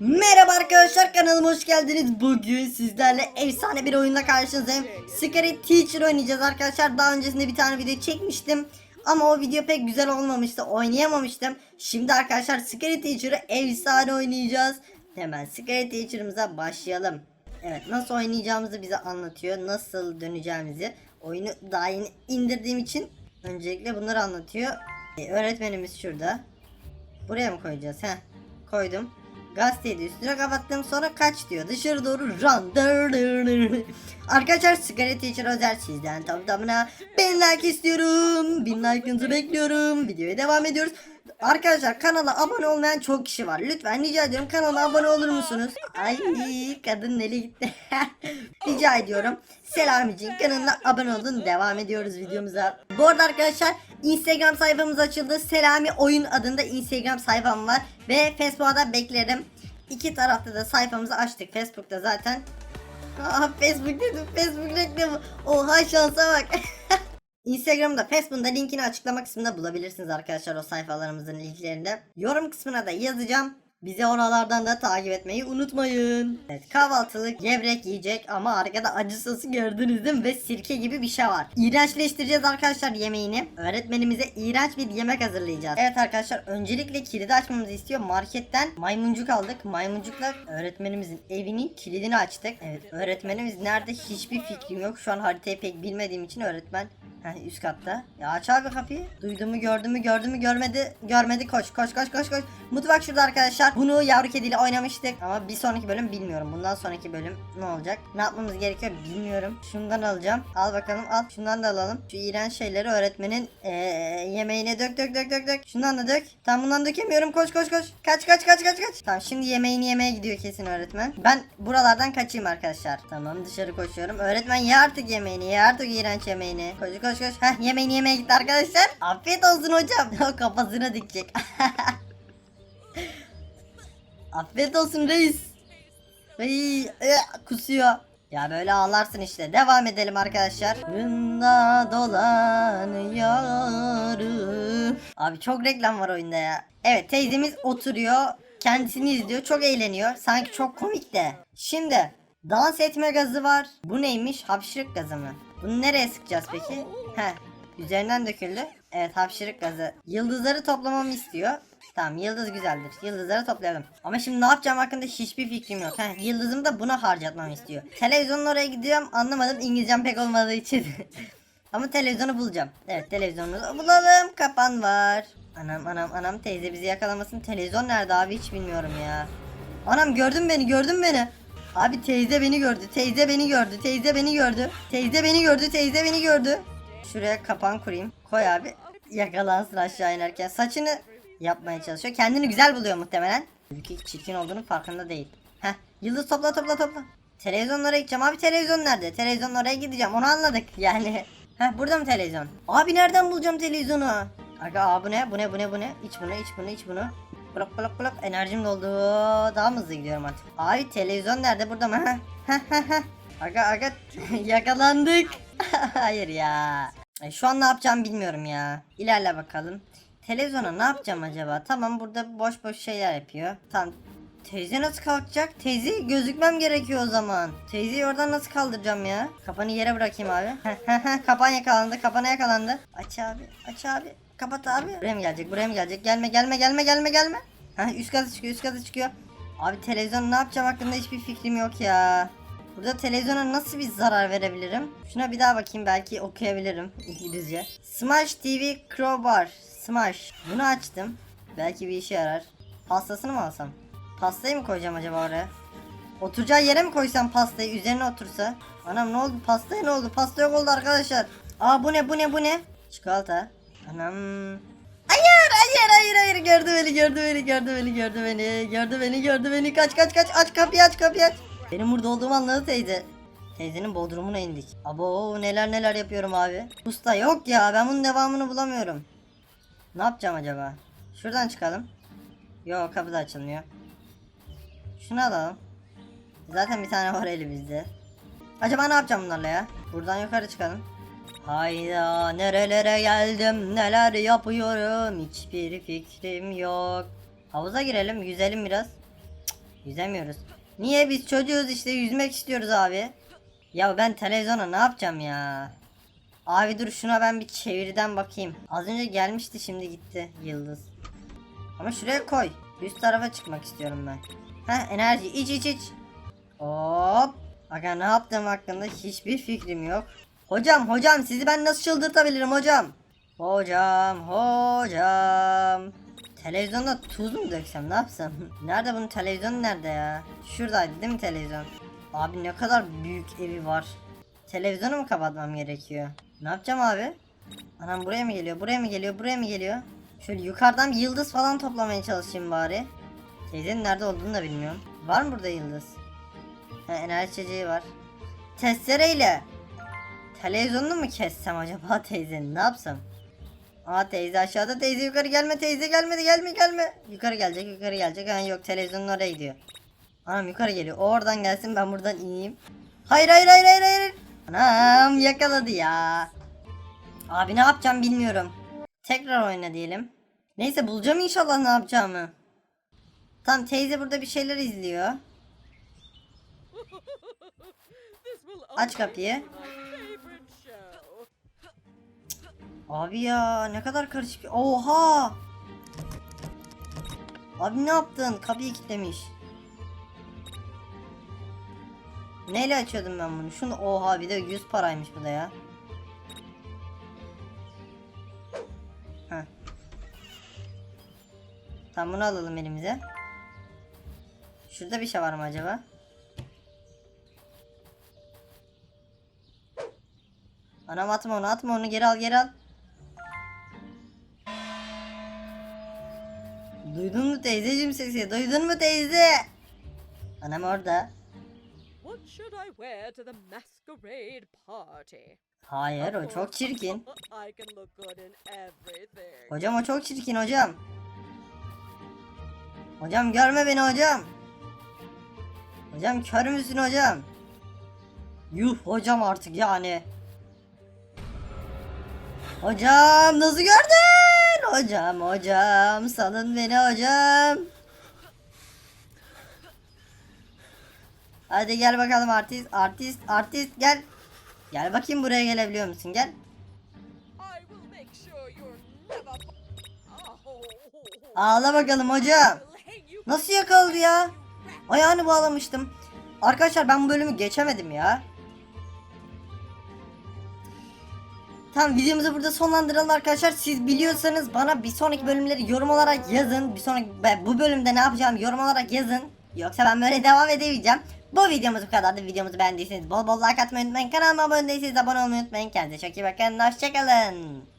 Merhaba arkadaşlar kanalıma hoş geldiniz. Bugün sizlerle efsane bir oyunda karşınızdayım. Scary Teacher oynayacağız arkadaşlar. Daha öncesinde bir tane video çekmiştim. Ama o video pek güzel olmamıştı. Oynayamamıştım. Şimdi arkadaşlar Scary Teacher'ı efsane oynayacağız. Hemen Scary Teacher'ımıza başlayalım. Evet nasıl oynayacağımızı bize anlatıyor. Nasıl döneceğimizi. Oyunu daha yeni indirdiğim için öncelikle bunları anlatıyor. Ee, öğretmenimiz şurada. Buraya mı koyacağız? Heh. Koydum. Gazeteyi üstüne kapattım sonra kaç diyor. Dışarı doğru run. Arkadaşlar Sigara Teacher özel sizden tam tamına bin like istiyorum. Bin like'ınızı bekliyorum. Videoya devam ediyoruz. Arkadaşlar kanala abone olmayan çok kişi var. Lütfen rica ediyorum kanala abone olur musunuz? Ay kadın nereye gitti? rica ediyorum. Selamicin kanalına abone olun. Devam ediyoruz videomuza. Bu arada arkadaşlar Instagram sayfamız açıldı. Selami Oyun adında Instagram sayfam var. Ve Facebook'a da beklerim. İki tarafta da sayfamızı açtık. Facebook'ta zaten. Aa, Facebook dedim. Facebook reklamı. Oha şansa bak. Instagram'da Facebook'ta linkini açıklama kısmında bulabilirsiniz arkadaşlar o sayfalarımızın linklerinde. Yorum kısmına da yazacağım. Bizi oralardan da takip etmeyi unutmayın. Evet kahvaltılık gevrek yiyecek ama arkada acı sosu gördünüz değil mi? Ve sirke gibi bir şey var. İğrençleştireceğiz arkadaşlar yemeğini. Öğretmenimize iğrenç bir yemek hazırlayacağız. Evet arkadaşlar öncelikle kilidi açmamızı istiyor. Marketten maymuncuk aldık. Maymuncukla öğretmenimizin evinin kilidini açtık. Evet öğretmenimiz nerede hiçbir fikrim yok. Şu an haritayı pek bilmediğim için öğretmen Heh, üst katta. Ya aç abi kapıyı. Duydu mu gördü mü gördü mü görmedi. Görmedi koş koş koş koş koş. Mutfak şurada arkadaşlar. Bunu yavru kediyle oynamıştık. Ama bir sonraki bölüm bilmiyorum. Bundan sonraki bölüm ne olacak? Ne yapmamız gerekiyor bilmiyorum. Şundan alacağım. Al bakalım al. Şundan da alalım. Şu iğrenç şeyleri öğretmenin ee, yemeğine dök dök dök dök dök. Şundan da dök. Tam bundan dökemiyorum. Koş koş koş. Kaç kaç kaç kaç kaç. Tamam şimdi yemeğini yemeye gidiyor kesin öğretmen. Ben buralardan kaçayım arkadaşlar. Tamam dışarı koşuyorum. Öğretmen ye artık yemeğini. Ye artık iğrenç yemeğini. Koş koş koş. Heh yemeğini yemeye gitti arkadaşlar. Afiyet olsun hocam. Kafasına dikecek. Afiyet olsun reis. Ay, ı, kusuyor. Ya böyle ağlarsın işte. Devam edelim arkadaşlar. Bunda dolanıyorum. Abi çok reklam var oyunda ya. Evet teyzemiz oturuyor. Kendisini izliyor. Çok eğleniyor. Sanki çok komik de. Şimdi dans etme gazı var. Bu neymiş? Hapşırık gazı mı? Bunu nereye sıkacağız peki? Heh. Üzerinden döküldü. Evet hapşırık gazı. Yıldızları toplamamı istiyor. Tamam yıldız güzeldir. Yıldızları toplayalım. Ama şimdi ne yapacağım hakkında hiçbir fikrim yok. Heh, yıldızımı da buna harcatmamı istiyor. Televizyonun oraya gidiyorum anlamadım İngilizcem pek olmadığı için. Ama televizyonu bulacağım. Evet televizyonumuzu bulalım. Kapan var. Anam anam anam teyze bizi yakalamasın. Televizyon nerede abi hiç bilmiyorum ya. Anam gördün beni gördün beni. Abi teyze beni gördü. Teyze beni gördü. Teyze beni gördü. Teyze beni gördü. Teyze beni gördü. Şuraya kapan kurayım. Koy abi. Yakalansın aşağı inerken. Saçını yapmaya çalışıyor. Kendini güzel buluyor muhtemelen. Halbuki çirkin olduğunun farkında değil. Heh. Yıldız topla topla topla. Televizyonun oraya gideceğim. Abi televizyon nerede? Televizyonun oraya gideceğim. Onu anladık. Yani. Heh burada mı televizyon? Abi nereden bulacağım televizyonu? Aga aa, bu ne? Bu ne? Bu ne? Bu ne? İç bunu, iç bunu, iç bunu. Blok blok blok. Enerjim doldu. Daha mı hızlı gidiyorum artık? Abi televizyon nerede? Burada mı? Aga aga yakalandık. Hayır ya. E, Şu an ne yapacağımı bilmiyorum ya. İlerle bakalım. Televizyona ne yapacağım acaba? Tamam burada boş boş şeyler yapıyor. Tamam. Teyze nasıl kalkacak? Teyze gözükmem gerekiyor o zaman. Teyzeyi oradan nasıl kaldıracağım ya? Kapanı yere bırakayım abi. Kapan yakalandı. Kapana yakalandı. Aç abi. Aç abi. Kapat abi. Buraya mı gelecek? Buraya mı gelecek? Gelme gelme gelme gelme gelme. Heh, üst katı çıkıyor üst katı çıkıyor. Abi televizyon ne yapacağım hakkında hiçbir fikrim yok ya. Burada televizyona nasıl bir zarar verebilirim? Şuna bir daha bakayım belki okuyabilirim İngilizce. Smash TV Crowbar. Smash. Bunu açtım. Belki bir işe yarar. Pastasını mı alsam? Pastayı mı koyacağım acaba oraya? Oturacağı yere mi koysam pastayı üzerine otursa? Anam ne oldu? Pastaya ne oldu? Pasta yok oldu arkadaşlar. Aa bu ne bu ne bu ne? Çikolata. Anam. Hayır hayır hayır hayır gördü beni gördü beni gördü beni gördü beni gördü beni gördü beni kaç kaç kaç aç kapıyı aç kapıyı aç. Benim burada olduğumu anladı teyze. Teyzenin bodrumuna indik. Abo neler neler yapıyorum abi. Usta yok ya ben bunun devamını bulamıyorum. Ne yapacağım acaba? Şuradan çıkalım. Yok kapı da açılmıyor. Şunu alalım. Zaten bir tane var elimizde. Acaba ne yapacağım bunlarla ya? Buradan yukarı çıkalım. Hayda nerelere geldim neler yapıyorum hiçbir fikrim yok. Havuza girelim yüzelim biraz. Cık, Yüzemiyoruz. Niye biz çocuğuz işte yüzmek istiyoruz abi. Ya ben televizyona ne yapacağım ya? Abi dur şuna ben bir çeviriden bakayım. Az önce gelmişti şimdi gitti yıldız. Ama şuraya koy. Üst tarafa çıkmak istiyorum ben. Heh enerji iç iç iç. Hop. Aga ne yaptığım hakkında hiçbir fikrim yok. Hocam hocam sizi ben nasıl çıldırtabilirim hocam? Hocam hocam. Televizyonda tuz mu döksem ne yapsam? Nerede bunun televizyonu nerede ya? Şuradaydı değil mi televizyon? Abi ne kadar büyük evi var. Televizyonu mu kapatmam gerekiyor? Ne yapacağım abi? Anam buraya mı geliyor? Buraya mı geliyor? Buraya mı geliyor? Şöyle yukarıdan bir yıldız falan toplamaya çalışayım bari. Teyzenin nerede olduğunu da bilmiyorum. Var mı burada yıldız? Ha, enerji içeceği var. Testereyle televizyonunu mu kessem acaba teyzenin ne yapsam? Aa teyze aşağıda teyze yukarı gelme teyze gelmedi gelme gelme. Yukarı gelecek yukarı gelecek. Ha yok televizyonun oraya gidiyor. Anam yukarı geliyor. O oradan gelsin ben buradan ineyim. Hayır hayır hayır hayır hayır. Anam yakaladı ya. Abi ne yapacağım bilmiyorum. Tekrar oyna diyelim. Neyse bulacağım inşallah ne yapacağımı. Tam teyze burada bir şeyler izliyor. Aç kapıyı. Abi ya ne kadar karışık. Oha! Abi ne yaptın? Kapıyı kilitlemiş. Neyle açıyordum ben bunu? Şunu oha bir de 100 paraymış bu da ya. Heh. Tamam bunu alalım elimize. Şurada bir şey var mı acaba? Anam atma onu atma onu geri al geri al. Duydun mu teyzeciğim sesi? Duydun mu teyze? Anam orada. What should I wear to the masquerade party? Hayır o çok çirkin. Hocam o çok çirkin hocam. Hocam görme beni hocam. Hocam kör müsün hocam? Yuh hocam artık yani. Hocam nasıl gördün? Hocam hocam salın beni hocam. Hadi gel bakalım artist artist artist gel. Gel bakayım buraya gelebiliyor musun gel. Ağla bakalım hocam. Nasıl yakaladı ya? Ayağını bağlamıştım. Arkadaşlar ben bu bölümü geçemedim ya. Tamam videomuzu burada sonlandıralım arkadaşlar. Siz biliyorsanız bana bir sonraki bölümleri yorum olarak yazın. Bir sonraki bu bölümde ne yapacağım yorum olarak yazın. Yoksa ben böyle devam edemeyeceğim. Bu videomuz bu kadardı. Videomuzu beğendiyseniz bol bol like atmayı unutmayın. Kanalıma abone değilseniz abone olmayı unutmayın. Kendinize çok iyi bakın. Hoşçakalın.